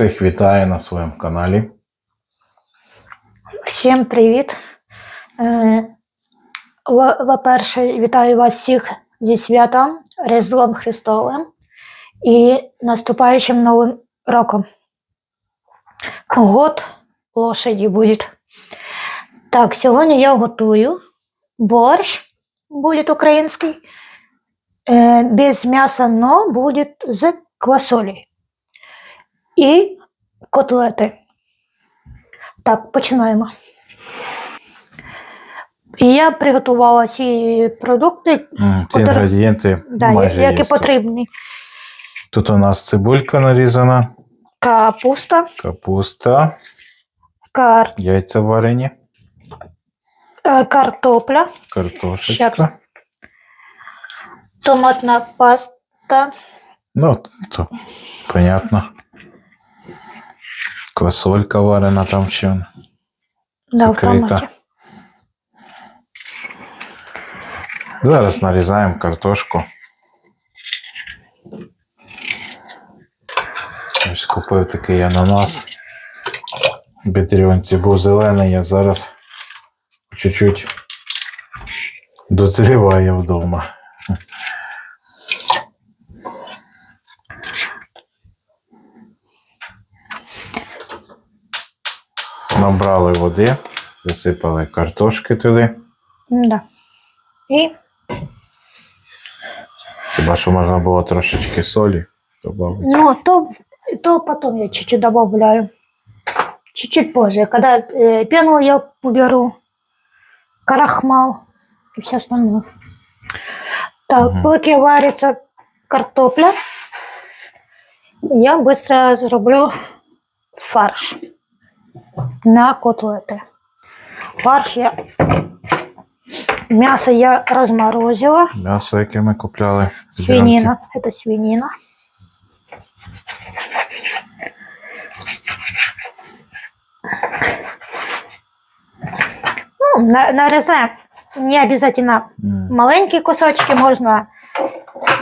Всіх вітаю на своєму каналі. Всім привіт. Е, По-перше, вітаю вас всіх зі святом Різдвом Христовим і наступаючим Новим роком. Год лошаді буде. Так, сьогодні я готую борщ, буде український, е, без м'яса, но буде з квасолі. І котлети. Так, починаємо. Я приготувала ці продукти, М, Ці Котре- інгредієнти да, майже які є. Тут. потрібні. тут у нас цибулька нарізана, Капуста, капуста, кар, яйця варені, е, картопля, картошечка. томатна паста, Ну, то понятно. Квасолька варена там ще. да, Закрита. Зараз нарізаємо картошку. Ось купив такий ананас. Бітріонці був зелений, а зараз чуть-чуть дозріває вдома. Набрали води, засипали картошки туди. Да. І Хіба що можна було трошечки солі додати. ну, то, то потом я чуть-чуть добавляю. Чуть-чуть позже, когда э, пену я уберу, крахмал и все остальное. Так, Мгм. поки варится картопля, я быстро зроблю фарш На котлети. Фарш я... Мясо я разморозила. М'ясо, яке ми купляли. Свинина. Это свинина. Ну, на- нарезаем. Не обязательно М. маленькие кусочки, можно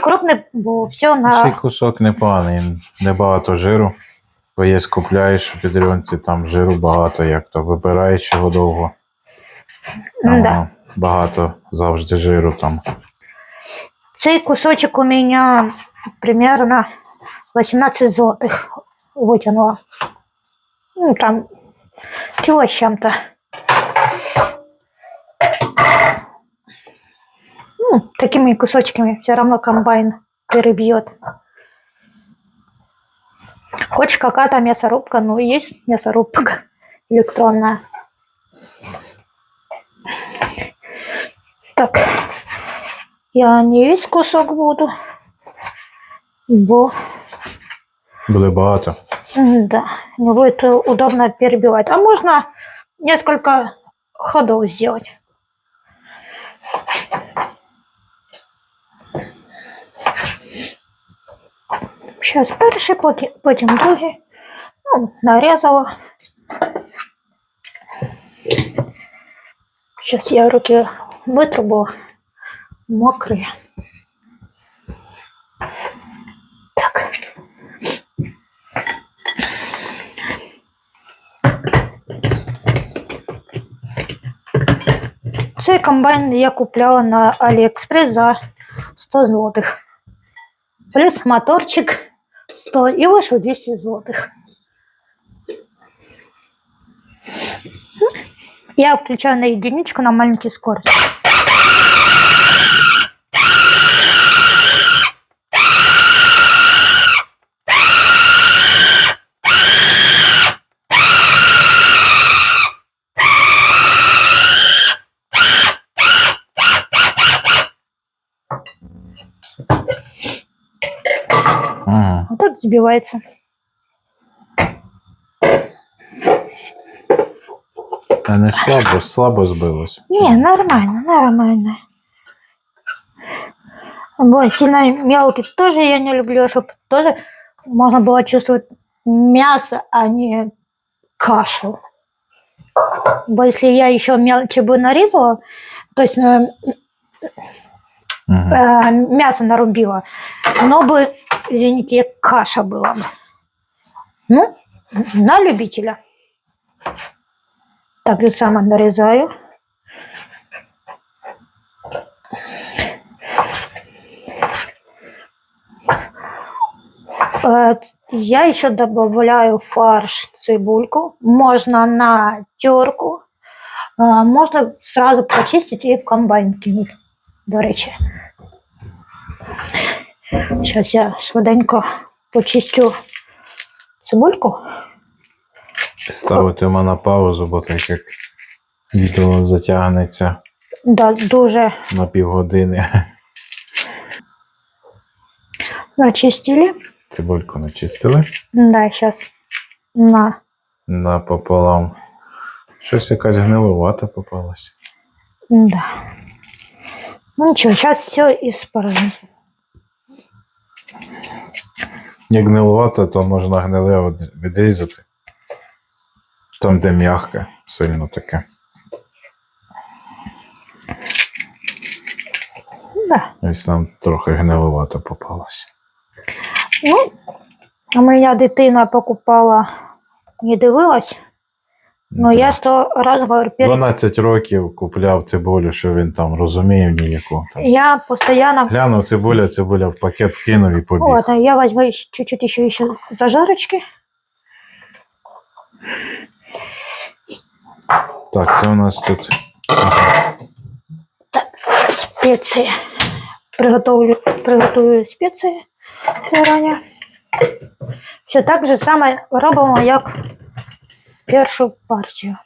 крупный, все Цей на... кусок непоганий, небагато жиру. Бо є купляєш в підрюнці, там жиру багато, як то вибираєш його довго. Там Да. багато завжди жиру там. Цей кусочек у меня примерно 18 злотых вытянула. Ну, там кило с чем-то. Ну, такими кусочками все равно комбайн перебьет. Хочешь какая-то мясорубка? Ну, есть мясорубка электронная. Так, я не весь кусок буду, бо Буде багато. да, не будет удобно перебивать. А можно несколько ходов сделать. Сейчас перший, потім, потім другий. Ну, нарезала. Сейчас я руки вытру, бо мокрые. Так. Цей комбайн я купляла на Алиэкспресс за 100 злотых. Плюс моторчик 100 и вышел 200 злотых. Я включаю на единичку на маленький скорость. Сбивается. А не слабо, слабо збилось. Не, нормально, нормально. Вот, сильно мелкий тоже я не люблю, чтобы тоже можно было чувствовать мясо, а не кашу. Бо если я еще мелче бы нарезала, то есть э, э, мясо нарубила, но бы, извините, каша была бы. Ну, на любителя. Так же само нарезаю. Э, Я еще добавляю фарш, цибульку. Можно на терку. А, Можно сразу почистить и в комбайн кинуть. До речі. Зараз я швиденько почистю цибульку. Ставитимо на паузу, бо так як відео затягнеться Да, дуже на півгодини. начистили. Цибульку начистили Да, сейчас на. напополам. Щось якась гнилувата попалася. Да. Ну ничего, сейчас все исправим. Як гнилувата, то можна гниле відрізати. Там, де м'яке, сильно таке. Да. Ось нам трохи гнилувата попалася. Ну, а моя дитина покупала, не дивилась, но Да. я сто раз говорю, перед... 12 років купляв цибулю, що він там розуміє ніяку. Там. я постоянно Глянув цибуля, цибуля в пакет скинув і побіг. Вот, а я возьму чуть-чуть еще, еще зажарочки. Так, це у нас тут Так, Специи. Приготовлю, приготую специи заранее. Все так же саме робимо, як першу партію.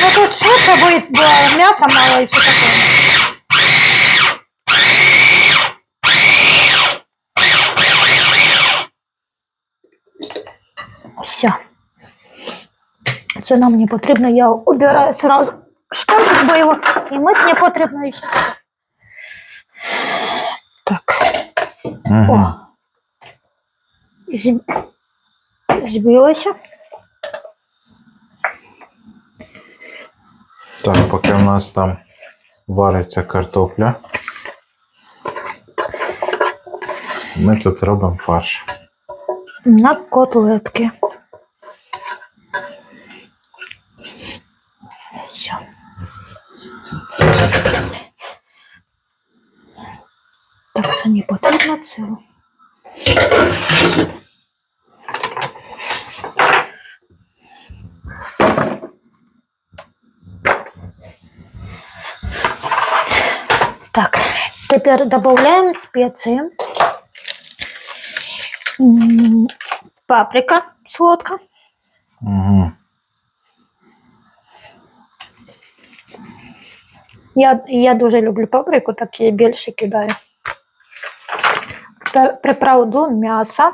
Ну тут швидко буде, бо м'яса мало і все таке. Все. Це нам не потрібно, я убираю сразу шкафик, бо його і мити не потрібно. І все. Так. угу. О. Зб- Збилося. Так, поки в нас там вариться картопля. Ми тут робимо фарш. На котлетки. Все. Так, це не потрібно, це. Так, тепер додаємо спеції. М, Паприка солодка. Угу. Я, я дуже люблю паприку, так я більше кидаю. Та приправу до м'яса.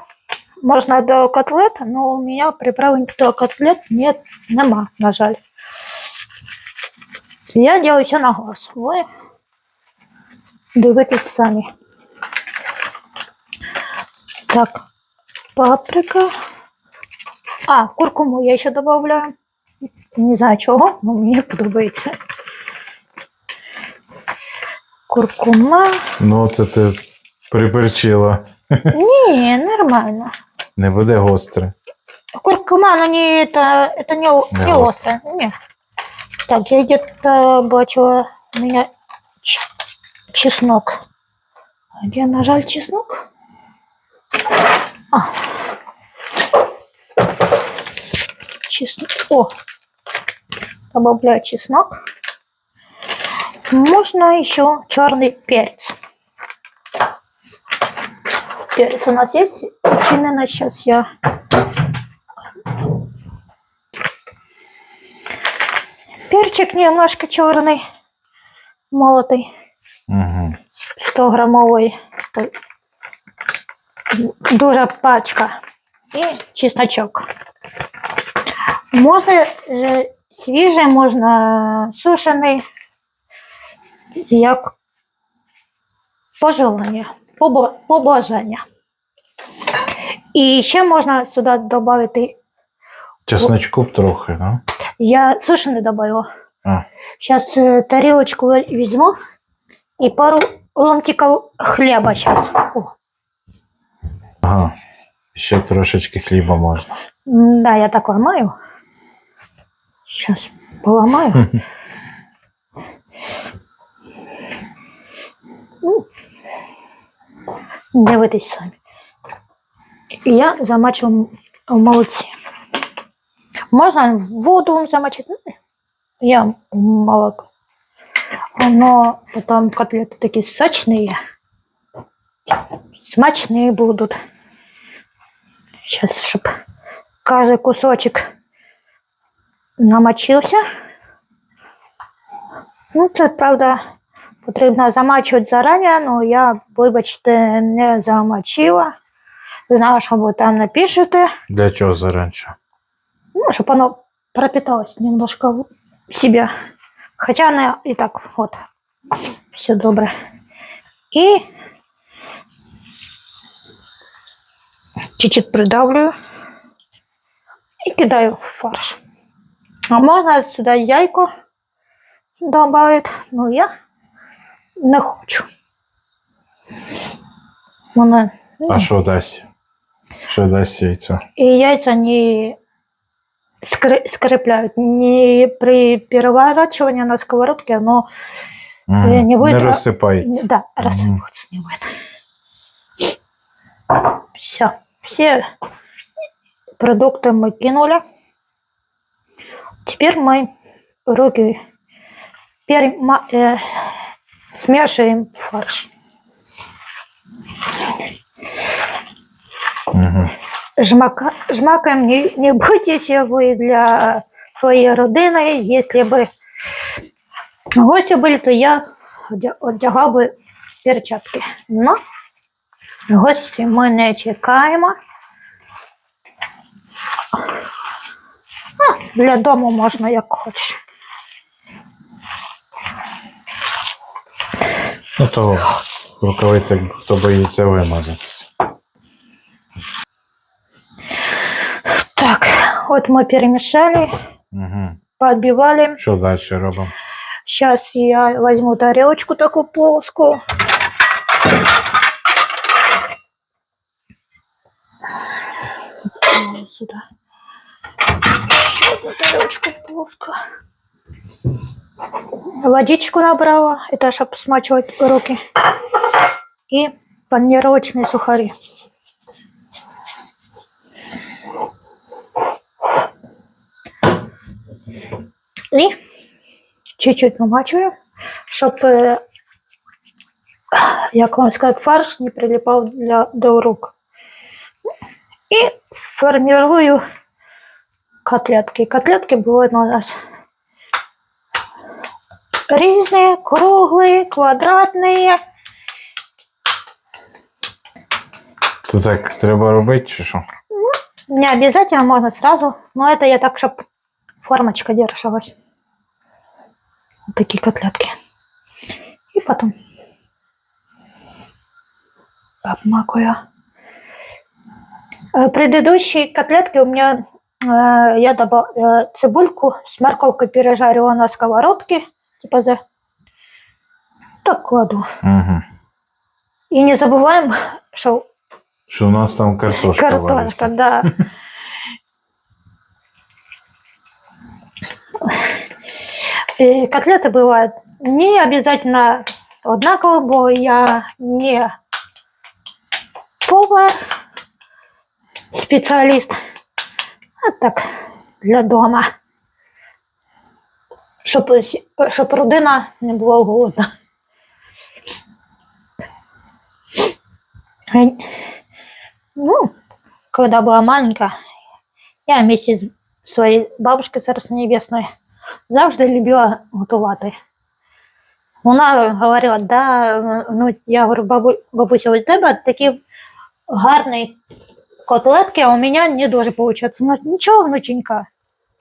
Можна до котлет, але у мене приправи до котлет нет, нема, на жаль. Я делаю все на глаз. Ви дивитесь самі. Так, паприка. А, куркуму я ще добавляю. Не знаю чого, але мені подобається. Куркума. Ну, це ти приперчила. Не, нормально. Не буде гостре. Куркума, но не это, это не, Не не остро. Не. Так, я где-то бачила у меня чеснок. Где, на жаль, чеснок? А. Чеснок. О. Добавляю чеснок. Можно еще черный перец. Перец у нас есть. Именно сейчас я Перчик немножко черный, молотый. 100 грамовий. То- Дуже пачка. І чесночок. Можна же свіжий, можна сушений, як пожелання, побажання. І ще можна сюди додати, Чесночку трохи, ну? я сушений добавила. А, Сейчас тарелочку возьму и пару ломтиков хлеба сейчас. Ага. Ще трошечки хліба можна. Да, я так ломаю. Сейчас поломаю. Ну, Дивитесь самі. Я замачу в молоці. Можна воду замочити. Ну, Я молоко. Оно потом котлеты такие сочные. Смачные будут. Сейчас, чтобы каждый кусочек намочився. Ну, це правда потрібно замачувати зарані, але я, вибачте, не замочила. Знаю, що ви там напишете. Для чого заранче? Ну, чтобы оно пропиталось немножко в себя. Хотя она и так вот все добре. И чуть-чуть придавлю и кидаю в фарш. А можно сюда яйко добавить, но я не хочу. Мене, ну, А що дасть? Що дасть яйцо? И яйца не скры- скрепляют. Не при переворачивании на сковородке оно Мгм. не Не витра- розсипається. да, рассыпаться не будет. Все. Все продукты мы кинули. Теперь мы руки перема- э, смешиваем фарш. Жмака, жмакаем не, не бойтесь вы для своей родины. Если бы гости были, то я одя- одягав би перчатки. Но гості ми не чекаємо. А, для дому можна як хочеш. Ну то рукавиця, хто боїться вимазатися. Так, от ми перемішали, Угу. подбивали. Що далі робимо? Сейчас я возьму тарелочку такую плоскую. Вот Сюда. Еще одну тарелочку плоскую. Водичку набрала, это чтобы смачивать руки. И панировочные сухари. И чуть-чуть намачую, щоб, як вам сказати, фарш не прилипав для, до рук. І формирую котлетки. Котлетки будуть у нас різні, круглі, квадратні. То так треба робити, чи що? Не обязательно можно сразу, но это я так, чтобы формочка держалась. Вот такие котлетки. И потом обмакаю. Э, Предыдущие котлетки у меня э, я добавила цибульку с морковкой пережарила на сковородке, типа за так кладу. Угу. И не забываем, что Що у нас там картошка, Картошка, вариться. да. И котлеты бывают не обязательно одинаково, бо я не повар, специалист, а так для дома. Щоб, щоб родина не була голодна. Ну, когда была маленькая, я вместе с своей бабушкой Царство Небесное завжди любила готувати. Вона говорила, да, ну, я говорю, бабу, бабуся, у тебе такі гарні котлетки, а у меня не дуже получается. Ну, ничего, внученька,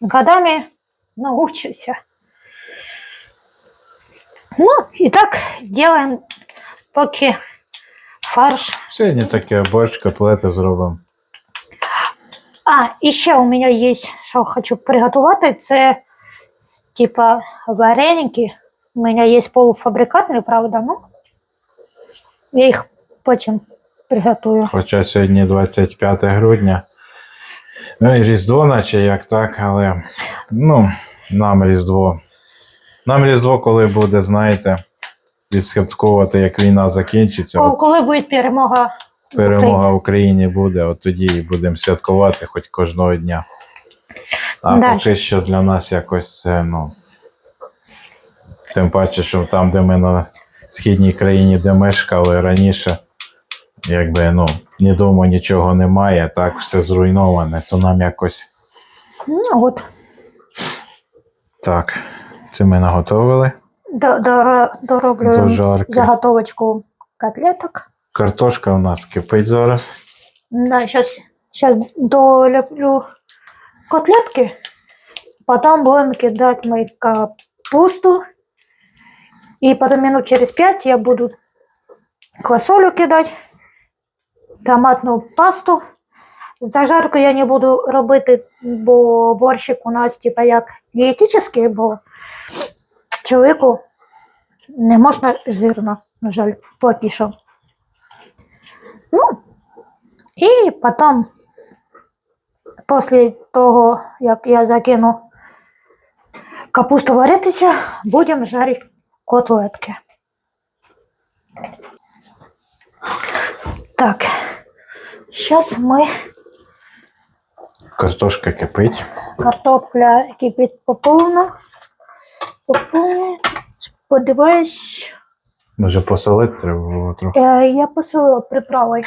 годами научуся. Ну, и так делаем, поки фарш Сьогодні таке борщ, котлети зробимо. А, і ще у мене є, що хочу приготувати, це типа вареники. У мене є полуфабрикатні, правда, ну. Я їх потім приготую. Хоча сьогодні 25 грудня. Ну і Різдво, наче як так, але ну, нам Різдво. Нам Різдво, коли буде, знаєте, відсвяткувати, як війна закінчиться, от Коли буде перемога? перемога в Україні буде, от тоді і будемо святкувати хоч кожного дня. А Да. поки що для нас якось це, ну. Тим паче, що там, де ми на східній країні, де мешкали раніше, якби ну, ні дому нічого немає, так все зруйноване, то нам якось Ну, от. так. Це ми наготовили дороблю заготовочку котлеток. Картошка у нас кипить зараз. Да, сейчас, сейчас долеплю котлетки. Потом будем кидать мы капусту. И потом минут через пять я буду квасолю кидать, томатну пасту. Зажарку я не буду робити, бо борщик у нас типа як дієтичний, бо чоловіку не можна жирно, на жаль, поки що. Ну, і потім, після того, як я закину капусту варитися, будемо жарити котлетки. Так, зараз ми Картошка кипить. картопля кипить поповну. Поповну. Сподіваюсь, Може посолити треба було трохи. Е, я посолила приправою.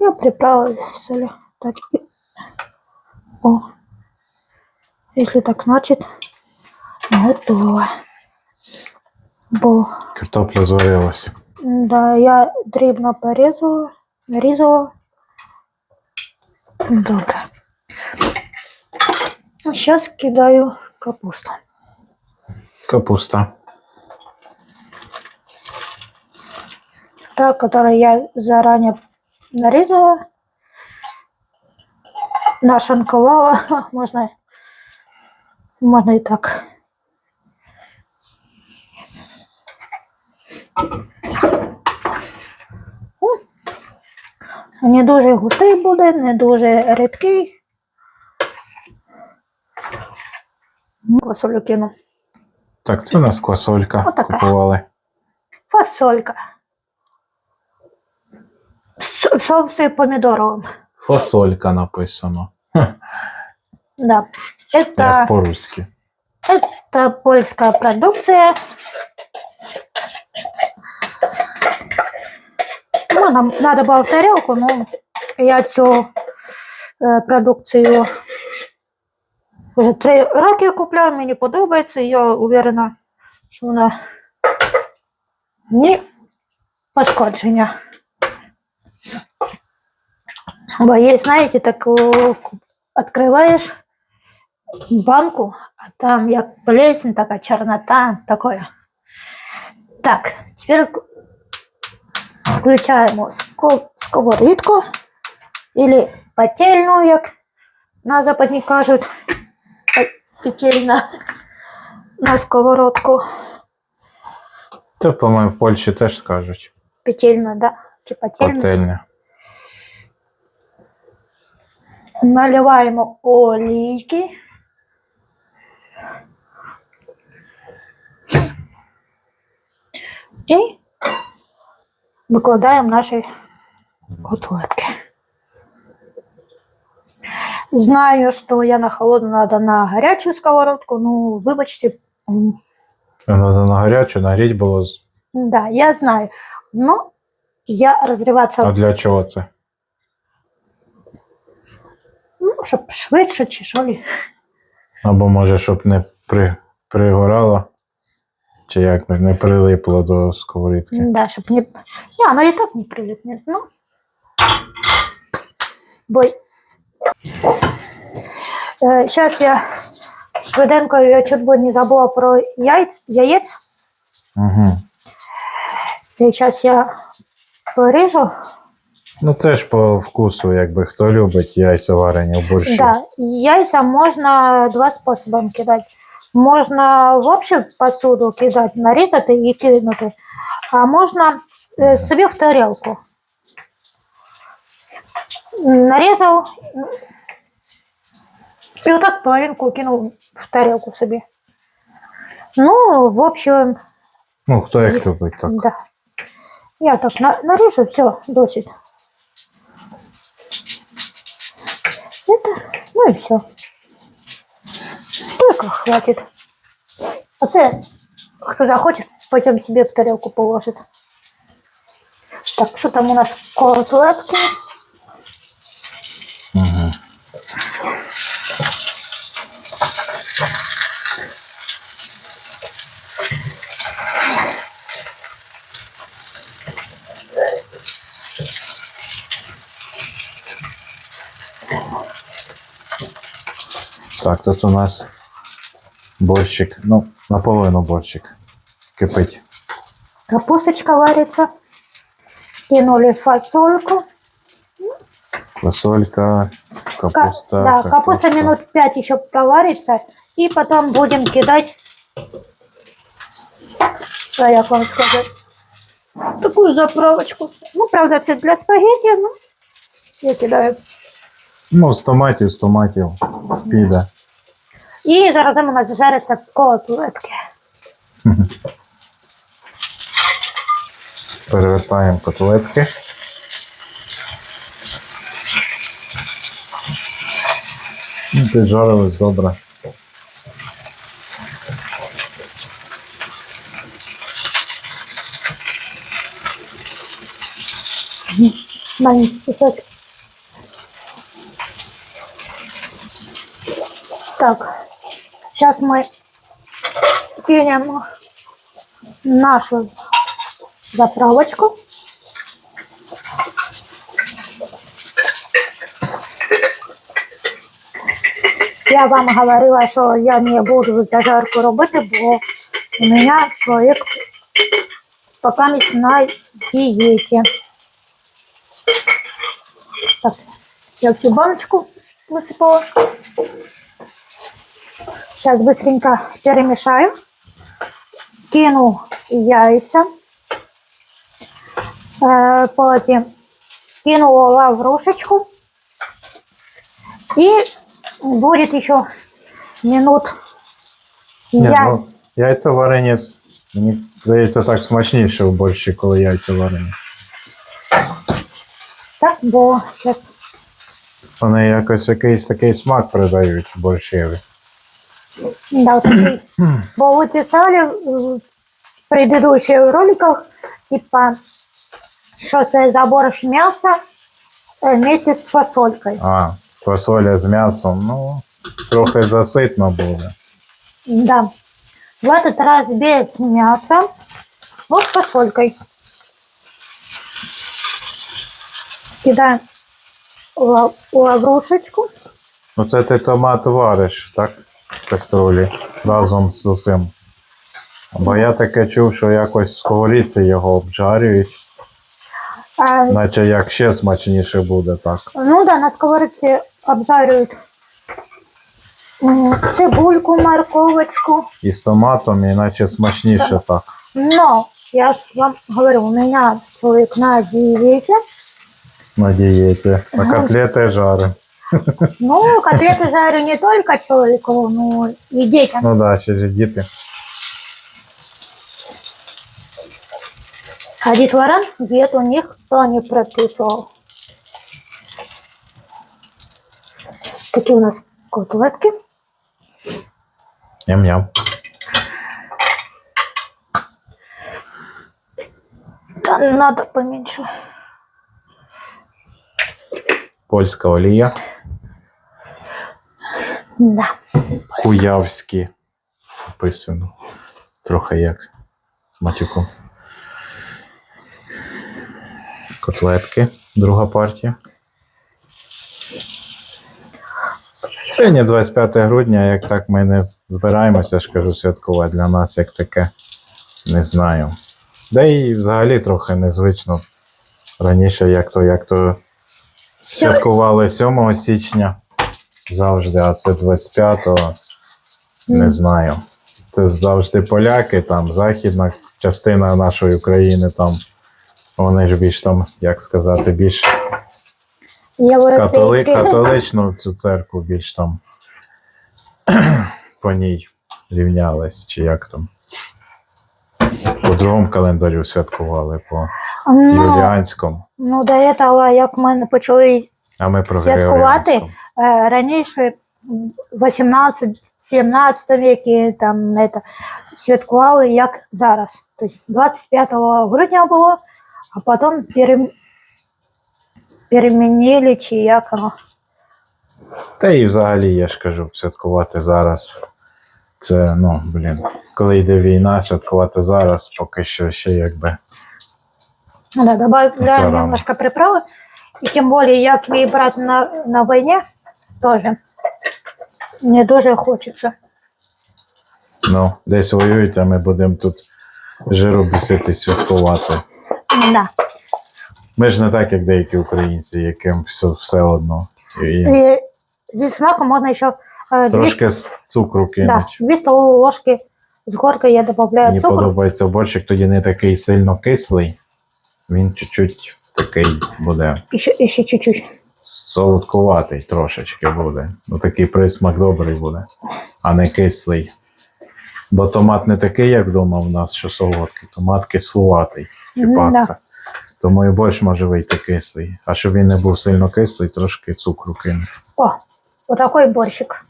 Я приправила солю. Так. і- О. Якщо так, значить готово. Бо Картопля зварилась. да, я дрібно порізала, нарізала. Добре. Зараз кидаю капусту. Капуста. Та, которую я заранее нарезала, Нашинковала, можно, можно и так. Не дуже густий буде, не дуже рідкий. Квасолю кину. Так, це у нас квасолька. Отака. Купували. Фасолька. С- Соусы помидоровым. Фасолька написано. Да. Як Это, по-руськи. это польская продукция. Ну, нам надо было в тарелку, но я всю э, продукцию вже три роки купляю, мені подобається, я уверена, що вона не пошкодження. Бо є, знаєте, так о, відкриваєш банку, а там як плесень, така чорнота, такое. Так, тепер к- включаємо ско- сковорідку, или пательну, як на западні кажуть, Пе- петельна на сковородку. Це, по-моєму, в Польщі теж скажуть. Петельна, да, чи пательна. Пательня. Наливаємо олійки. І викладаємо наші котлетки. Знаю, що я на холодну надо на гарячу сковородку, ну, вибачте, м, Вона на гарячу, нагріть було. з- да, я знаю. Но я розриватися, А для чого це? Ну, щоб швидше чи що. Або може, щоб не при... пригорало, чи як не прилипло до сковорідки. Да, щоб не... Не, оно и так не прилипнет. Ну. Бой. Сейчас я швиденько я чуть не забула про яйц, яєць. Угу. І зараз я поріжу. Ну теж по вкусу, якби хто любить яйця варені в борщі. Да, яйца можно два способа кидать. Можно в общую посуду кидать, нарізати і кинути, а можна е, собі в тарілку нарезал и вот так половинку кинул в тарелку себе. Ну, в общем, Ну, хто як любить, так. да. Я так на- нарежу, все, досить. Ну и все. Столько хватит. А це, кто захочет, потом себе в тарелку положит. Так, что там у нас котлетки? Так, тут у нас борщик, ну, наполовину борщик. Кипить. Капусточка варится. Кинули фасольку. Фасолька, Ка- капуста. да, капуста минут 5 еще проварится. И потом будем кидать, что я вам сказать, такую заправочку. Ну, правда, это для спагетти, но я кидаю. Ну, з томатів, з томатів піде. І зараз у нас жаряться котлетки. Перевертаємо котлетки. Ну, Піджарились добре. Маленький кусочек. Так, сейчас мы кинем нашу заправочку. Я вам говорила, що я не буду зажарку робити, бо у мене чоловік поки на дієті. Так, я всю баночку высыпала. Сейчас быстренько перемешаю. Кину яйца. Э, Потім кинула лаврушечку. И будет еще минут Ні, пять. ну, яйця варені, мені здається, так смачніше в борщі, коли яйця варені. Так, бо сейчас Вони якось якийсь такий смак придають борщеві. Да, вот такой. Бо вы писали в предыдущих роликах, типа, что це за борщ мяса э, вместе с фасолькой. А, фасоля з м'ясом, ну, трохи заситно буде. Да. В этот раз без мяса, но с фасолькой. Кидаем ла- лаврушечку. Оце ти томат вариш, так? Каструлі разом з усім. Бо я таке чув, що якось в сковорідці його обжарюють, А, наче як ще смачніше буде так. ну да, на сковородке обжаривают м, цибульку, морковочку, І з томатом, і наче смачніше так. Но я ж вам говорю, у меня человек на диете. На дієті. А котлети жари. Ну, котлеты жарю не только человеку, но и детям. Ну да, ж діти. А детворам диету никто не прописывал. Такие у нас котлетки. Ням-ням. Да, надо поменьше. Польська олія. Да. Куявські. Написано. Трохи як з матюком. Котлетки. Друга партія. Сьогодні 25 грудня, як так ми не збираємося, ж кажу, святкувати для нас як таке. Не знаю. Да і взагалі трохи незвично. Раніше як то, як то святкували 7 січня завжди, а це 25-го. Не знаю. Це завжди поляки, там західна частина нашої України, там вони ж більш там, як сказати, більш Католи, католичну цю церкву більш там по ній рівнялись, чи як там. По другому календарю святкували, по Ну, юліанському, ну, до этого, як ми почали а ми святкувати, е, раніше, 18-17 віки, там, это, святкували, як зараз. Тобто 25 грудня було, а потім пере... перемінили, чи як воно. Та і взагалі, я ж кажу, святкувати зараз. Це, ну, блін, коли йде війна, святкувати зараз поки що ще якби. Да, добавляем немножко приправы. И тем более, як мій брат на, на війні, тоже не дуже хочеться. Ну, десь воюють, а ми будемо тут жиру бісити святкувати. Да. Ми ж не так, як деякі українці, яким все, все одно. І І зі смаком можна ще е, трошки з цукру да, кинуть. дві столові ложки з горкою я додаю Мені цукру. подобається борщик, тоді не такий сильно кислий. Він чуть-чуть такий буде І ще, і ще чуть-чуть. солодкуватий трошечки буде. Ну такий присмак добрий буде, а не кислий. Бо томат не такий, як вдома у нас, що солодкий, томат кислуватий, чи Мгм, паста. Тому і борщ може вийти кислий. А щоб він не був сильно кислий, трошки цукру кинути. О, отакий борщик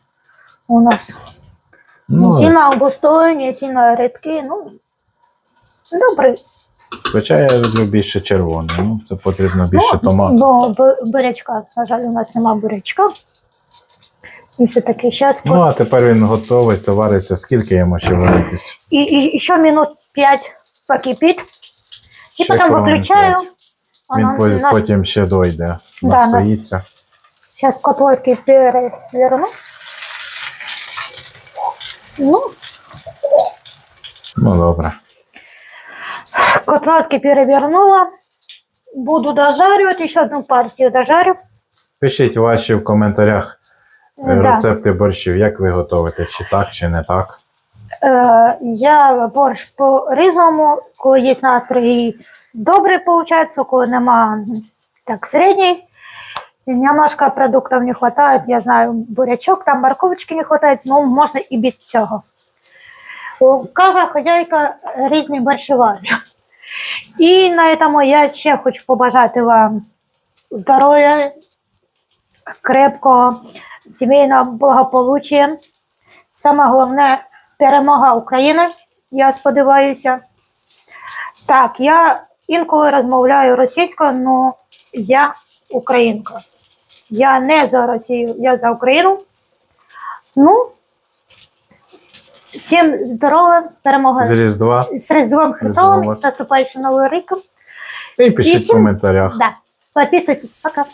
у нас. не Ну, сильно густой, не сильно рідкий, ну, добрий. Хоча я люблю більше червоний. Ну, це потрібно більше ну, томату. Бо бурячка, на жаль, у нас немає бурячка. І все-таки зараз Ну, а тепер він готовиться, вариться. Скільки йому ще варитись? И, и еще минут пять покипит. И Ще потом хвилин выключаю. п'ять. Він по- потім ще дойде, Да, настоїться. Сейчас котлетки переверну. Ну, Ну, добре. Котлетки перевернула. Буду дожаривать. Еще одну партию дожарю. Пишіть ваші в коментарях е, Да. рецепти борщів, як ви готуєте, чи так, чи не так. Е, я борщ по-різному, коли є настрій добрий получается, коли нема так середній. Немножко продуктов не хватает, я знаю, бурячок, там морковочки не хватает, но можно и без цього. У Кожна хозяйка різні борщі варить. І на цьому я ще хочу побажати вам здоров'я, крепкого, сімейного благополуччя. Саме головне перемога України, я сподіваюся. Так, я інколи розмовляю російською, але я українка. Я не за Росію, я за Україну. Ну, всім здорова, перемога З Різдва. з Різдвом Христовим, з наступаючим Новим роком. І пишіть в всім- коментарях. Да. Підписуйтесь, пока.